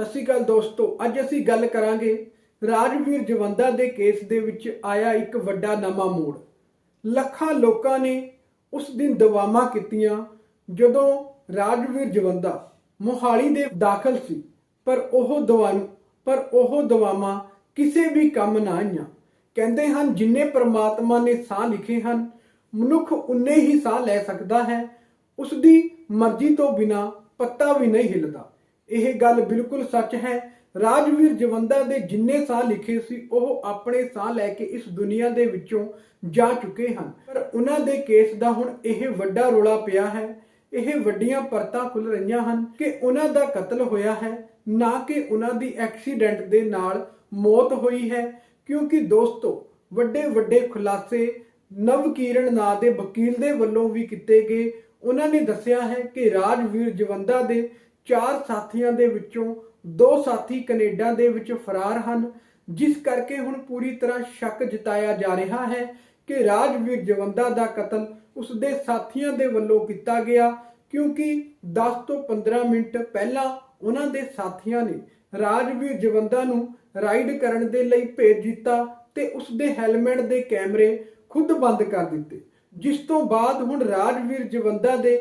ਸਤਿ ਸ਼੍ਰੀ ਅਕਾਲ ਦੋਸਤੋ, ਅੱਜ ਅਸੀਂ ਗੱਲ ਕਰਾਂਗੇ ਰਾਜਵੀਰ ਜਵੰਦਾ ਦੇ ਕੇਸ ਦੇ ਵਿੱਚ ਆਇਆ ਇੱਕ ਵੱਡਾ ਨਵਾਂ ਮੋੜ। ਲੱਖਾਂ ਲੋਕਾਂ ਨੇ ਉਸ ਦਿਨ ਦਵਾਵਾਂ ਕੀਤੀਆਂ ਜਦੋਂ ਰਾਜਵੀਰ ਜਵੰਦਾ ਮੋਹਾਲੀ ਦੇ ਦਾਖਲ ਸੀ, ਪਰ ਉਹ ਦਵਾ ਪਰ ਉਹ ਦਵਾਵਾਂ ਕਿਸੇ ਵੀ ਕੰਮ ਨਾ ਆਈਆਂ। ਕਹਿੰਦੇ ਹਨ, ਜਿੰਨੇ ਪ੍ਰਮਾਤਮਾ ਨੇ ਸਾਹ ਲਿਖੇ ਹਨ, ਮਨੁੱਖ ਉਨੇ ਹੀ ਸਾਹ ਲੈ ਸਕਦਾ ਹੈ ਉਸ ਦੀ ਮਰਜ਼ੀ ਤੋਂ ਬਿਨਾ ਪੱਤਾ ਵੀ ਨਹੀਂ ਹਿਲਦਾ। ਇਹ ਗੱਲ ਬਿਲਕੁਲ ਸੱਚ ਹੈ। ਰਾਜਵੀਰ ਜਵੰਦਾ ਦੇ ਜਿੰਨੇ ਸਾਹ ਲਿਖੇ ਸੀ, ਉਹ ਆਪਣੇ ਸਾਹ ਲੈ ਕੇ ਇਸ ਦੁਨੀਆ ਦੇ ਵਿੱਚੋਂ ਜਾ ਚੁੱਕੇ ਹਨ। ਪਰ ਉਹਨਾਂ ਦੇ ਕੇਸ ਦਾ ਹੁਣ ਇਹ ਵੱਡਾ ਰੋਲਾ ਪਿਆ ਹੈ। ਇਹ ਵੱਡੀਆਂ ਪਰਤਾਂ ਖੁੱਲ ਰਹੀਆਂ ਹਨ ਕਿ ਉਹਨਾਂ ਦਾ ਕਤਲ ਹੋਇਆ ਹੈ, ਨਾ ਕਿ ਉਹਨਾਂ ਦੀ ਐਕਸੀਡੈਂਟ ਦੇ ਨਾਲ ਮੌਤ ਹੋਈ ਹੈ। ਕਿਉਂਕਿ ਦੋਸਤੋ ਵੱਡੇ ਵੱਡੇ ਖੁਲਾਸੇ ਨਵਕੀਰਨ ਨਾਂ ਦੇ ਵਕੀਲ ਦੇ ਵੱਲੋਂ ਵੀ ਕੀਤੇ ਗਏ। ਉਹਨਾਂ ਨੇ ਦੱਸਿਆ ਹੈ ਕਿ ਰਾਜਵੀਰ ਜਵੰਦਾ ਦੇ ਚਾਰ ਸਾਥੀਆਂ ਦੇ ਵਿੱਚੋਂ ਦੋ ਸਾਥੀ ਕੈਨੇਡਾ ਦੇ ਵਿੱਚ ਫਰਾਰ ਹਨ, ਜਿਸ ਕਰਕੇ ਹੁਣ ਪੂਰੀ ਤਰ੍ਹਾਂ ਸ਼ੱਕ ਜਤਾਇਆ ਜਾ ਰਿਹਾ ਹੈ ਕਿ ਰਾਜਵੀਰ ਜਵੰਦਾ ਦਾ ਕਤਲ ਉਸ ਦੇ ਸਾਥੀਆਂ ਦੇ ਵੱਲੋਂ ਕੀਤਾ ਗਿਆ, ਕਿਉਂਕਿ 10 ਤੋਂ 15 ਮਿੰਟ ਪਹਿਲਾਂ ਉਹਨਾਂ ਦੇ ਸਾਥੀਆਂ ਨੇ ਰਾਜਵੀਰ ਜਵੰਦਾ ਨੂੰ ਰਾਈਡ ਕਰਨ ਦੇ ਲਈ ਭੇਜ ਦਿੱਤਾ ਤੇ ਉਸ ਦੇ ਹੈਲਮਟ ਦੇ ਕੈਮਰੇ ਖੁਦ ਬੰਦ ਕਰ ਦਿੱਤੇ, ਜਿਸ ਤੋਂ ਬਾਅਦ ਹੁਣ ਰਾਜਵੀਰ ਜਵੰਦਾ ਦੇ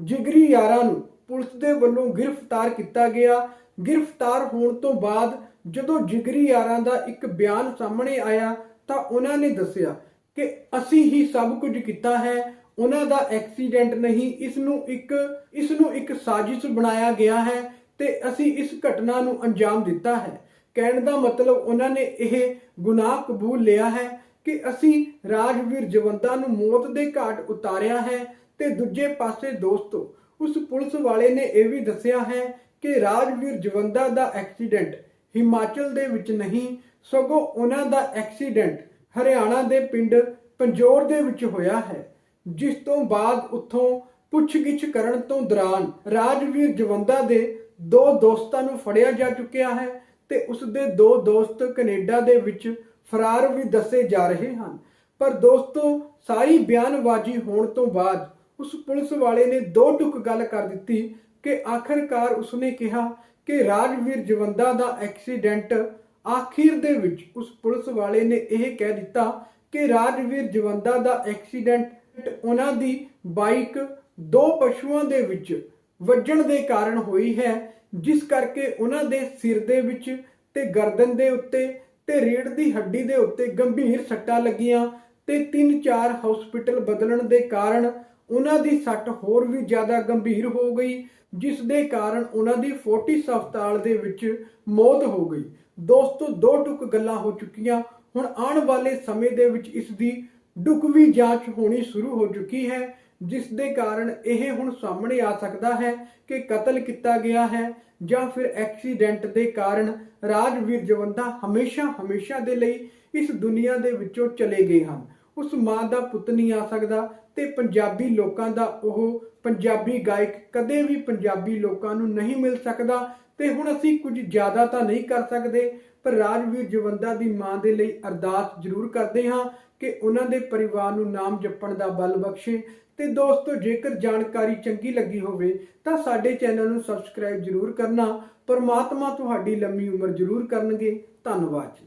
ਜਿਗਰੀ ਯਾਰਾਂ ਨੂੰ ਪੁਲਿਸ ਦੇ ਵੱਲੋਂ ਗ੍ਰਿਫਤਾਰ ਕੀਤਾ ਗਿਆ। ਗ੍ਰਿਫਤਾਰ ਹੋਣ ਤੋਂ ਬਾਅਦ ਜਦੋਂ ਜਿਗਰੀ ਯਾਰਾਂ ਦਾ ਇੱਕ ਬਿਆਨ ਸਾਹਮਣੇ ਆਇਆ ਤਾਂ ਉਹਨਾਂ ਨੇ ਦੱਸਿਆ ਕਿ ਅਸੀਂ ਹੀ ਸਭ ਕੁਝ ਕੀਤਾ ਹੈ। ਉਹਨਾਂ ਦਾ ਐਕਸੀਡੈਂਟ ਨਹੀਂ ਇਸ ਨੂੰ ਇੱਕ ਇਸ ਨੂੰ ਇੱਕ ਸਾਜ਼ਿਸ਼ ਬਣਾਇਆ ਗਿਆ ਹੈ ਤੇ ਅਸੀਂ ਇਸ ਘਟਨਾ ਨੂੰ ਅੰਜਾਮ ਦਿੱਤਾ ਹੈ। ਕਹਿਣ ਦਾ ਮਤਲਬ ਉਹਨਾਂ ਨੇ ਇਹ ਗੁਨਾਹ ਕਬੂਲ ਲਿਆ ਹੈ ਕਿ ਅਸੀਂ ਰਾਜਵੀਰ ਜਵੰਦਾ ਨੂੰ ਮੌਤ ਦੇ ਘਾਟ ਉਤਾਰਿਆ ਹੈ ਤੇ ਦੂਜੇ ਪਾਸੇ ਦੋਸਤੋ ਉਸ ਪੁਲਿਸ ਵਾਲੇ ਨੇ ਇਹ ਵੀ ਦੱਸਿਆ ਹੈ ਕਿ ਰਾਜਵੀਰ ਜਵੰਦਾ ਦਾ ਐਕਸੀਡੈਂਟ ਹਿਮਾਚਲ ਦੇ ਵਿੱਚ ਨਹੀਂ, ਸਗੋਂ ਉਹਨਾਂ ਦਾ ਐਕਸੀਡੈਂਟ ਹਰਿਆਣਾ ਦੇ ਪਿੰਡ ਪੰਜੋਰ ਦੇ ਵਿੱਚ ਹੋਇਆ ਹੈ, ਜਿਸ ਤੋਂ ਬਾਅਦ ਉੱਥੋਂ ਪੁੱਛਗਿੱਛ ਕਰਨ ਤੋਂ ਦੌਰਾਨ ਰਾਜਵੀਰ ਜਵੰਦਾ ਦੇ ਦੋ ਦੋਸਤਾਂ ਨੂੰ ਫੜਿਆ ਜਾ ਚੁੱਕਿਆ ਹੈ ਤੇ ਉਸ ਦੇ ਦੋ ਦੋਸਤ ਕੈਨੇਡਾ ਦੇ ਵਿੱਚ ਫਰਾਰ ਵੀ ਦੱਸੇ ਜਾ ਰਹੇ ਹਨ। ਪਰ ਦੋਸਤੋ, ਸਾਰੀ ਬਿਆਨਬਾਜ਼ੀ ਹੋਣ ਤੋਂ ਬਾਅਦ ਉਸ ਪੁਲਿਸ ਵਾਲੇ ਨੇ ਦੋ ਟੁਕ ਗੱਲ ਕਰ ਦਿੱਤੀ ਕਿ ਆਖਰਕਾਰ ਉਸਨੇ ਕਿਹਾ ਕਿ ਰਾਜਵੀਰ ਜਵੰਦਾ ਦਾ ਐਕਸੀਡੈਂਟ ਆਖਿਰ ਦੇ ਵਿੱਚ ਉਸ ਪੁਲਿਸ ਵਾਲੇ ਨੇ ਇਹ ਕਹਿ ਦਿੱਤਾ ਕਿ ਰਾਜਵੀਰ ਜਵੰਦਾ ਦਾ ਐਕਸੀਡੈਂਟ ਉਹਨਾਂ ਦੀ ਬਾਈਕ ਦੋ ਪਸ਼ੂਆਂ ਦੇ ਵਿੱਚ ਵੱਜਣ ਦੇ ਕਾਰਨ ਹੋਈ ਹੈ, ਜਿਸ ਕਰਕੇ ਉਹਨਾਂ ਦੇ ਸਿਰ ਦੇ ਵਿੱਚ ਤੇ ਗਰਦਨ ਦੇ ਉੱਤੇ ਤੇ ਰੀੜ ਦੀ ਹੱਡੀ ਦੇ ਉੱਤੇ ਗੰਭੀਰ ਸੱਟਾਂ ਲੱਗੀਆਂ ਤੇ 3-4 ਹਸਪੀਟਲ ਬਦਲਣ ਦੇ ਕਾਰਨ ਉਹਨਾਂ ਦੀ ਸੱਟ ਹੋਰ ਵੀ ਜ਼ਿਆਦਾ ਗੰਭੀਰ ਹੋ ਗਈ, ਜਿਸ ਦੇ ਕਾਰਨ ਉਹਨਾਂ ਦੀ ਫੋਰਟਿਸ ਹਸਪਤਾਲ ਦੇ ਵਿੱਚ ਮੌਤ ਹੋ ਗਈ। ਦੋਸਤੋ, ਦੋ ਟੁਕ ਗੱਲਾਂ ਹੋ ਚੁੱਕੀਆਂ। ਹੁਣ ਆਉਣ ਵਾਲੇ ਸਮੇਂ ਦੇ ਵਿੱਚ ਇਸ ਦੀ ਢੁਕਵੀਂ ਜਾਂਚ ਹੋਣੀ ਸ਼ੁਰੂ ਹੋ ਚੁੱਕੀ ਹੈ, ਜਿਸ ਦੇ ਕਾਰਨ ਇਹ ਹੁਣ ਸਾਹਮਣੇ ਆ ਸਕਦਾ ਹੈ ਕਿ ਕਤਲ ਕੀਤਾ ਗਿਆ ਹੈ ਜਾਂ ਫਿਰ ਐਕਸੀਡੈਂਟ ਦੇ ਕਾਰਨ ਰਾਜਵੀਰ ਜਵੰਦਾ ਹਮੇਸ਼ਾ ਹਮੇਸ਼ਾ ਦੇ ਲਈ ਇਸ ਦੁਨੀਆ ਦੇ ਵਿੱਚੋਂ ਚਲੇ ਗਏ ਹਨ। ਉਸ ਮਾਂ ਦਾ ਪੁੱਤ ਨਹੀਂ ਆ ਸਕਦਾ ਤੇ ਪੰਜਾਬੀ ਲੋਕਾਂ ਦਾ ਉਹ ਪੰਜਾਬੀ ਗਾਇਕ ਕਦੇ ਵੀ ਪੰਜਾਬੀ ਲੋਕਾਂ ਨੂੰ ਨਹੀਂ ਮਿਲ ਸਕਦਾ ਤੇ ਹੁਣ ਅਸੀਂ ਕੁਝ ਜ਼ਿਆਦਾ ਤਾਂ ਨਹੀਂ ਕਰ ਸਕਦੇ, ਪਰ ਰਾਜਵੀਰ ਜਵੰਦਾ ਦੀ ਮਾਂ ਦੇ ਲਈ ਅਰਦਾਸ ਜ਼ਰੂਰ ਕਰਦੇ ਹਾਂ ਕਿ ਉਹਨਾਂ ਦੇ ਪਰਿਵਾਰ ਨੂੰ ਨਾਮ ਜਪਣ ਦਾ ਬਲ ਬਖਸ਼ੇ ਤੇ ਦੋਸਤੋ, ਜੇਕਰ ਜਾਣਕਾਰੀ ਚੰਗੀ ਲੱਗੀ ਹੋਵੇ ਤਾਂ ਸਾਡੇ ਚੈਨਲ ਨੂੰ ਸਬਸਕ੍ਰਾਈਬ ਜ਼ਰੂਰ ਕਰਨਾ, ਪਰਮਾਤਮਾ ਤੁਹਾਡੀ ਲੰਮੀ ਉਮਰ ਜ਼ਰੂਰ ਕਰਨਗੇ। ਧੰਨਵਾਦ ਜੀ।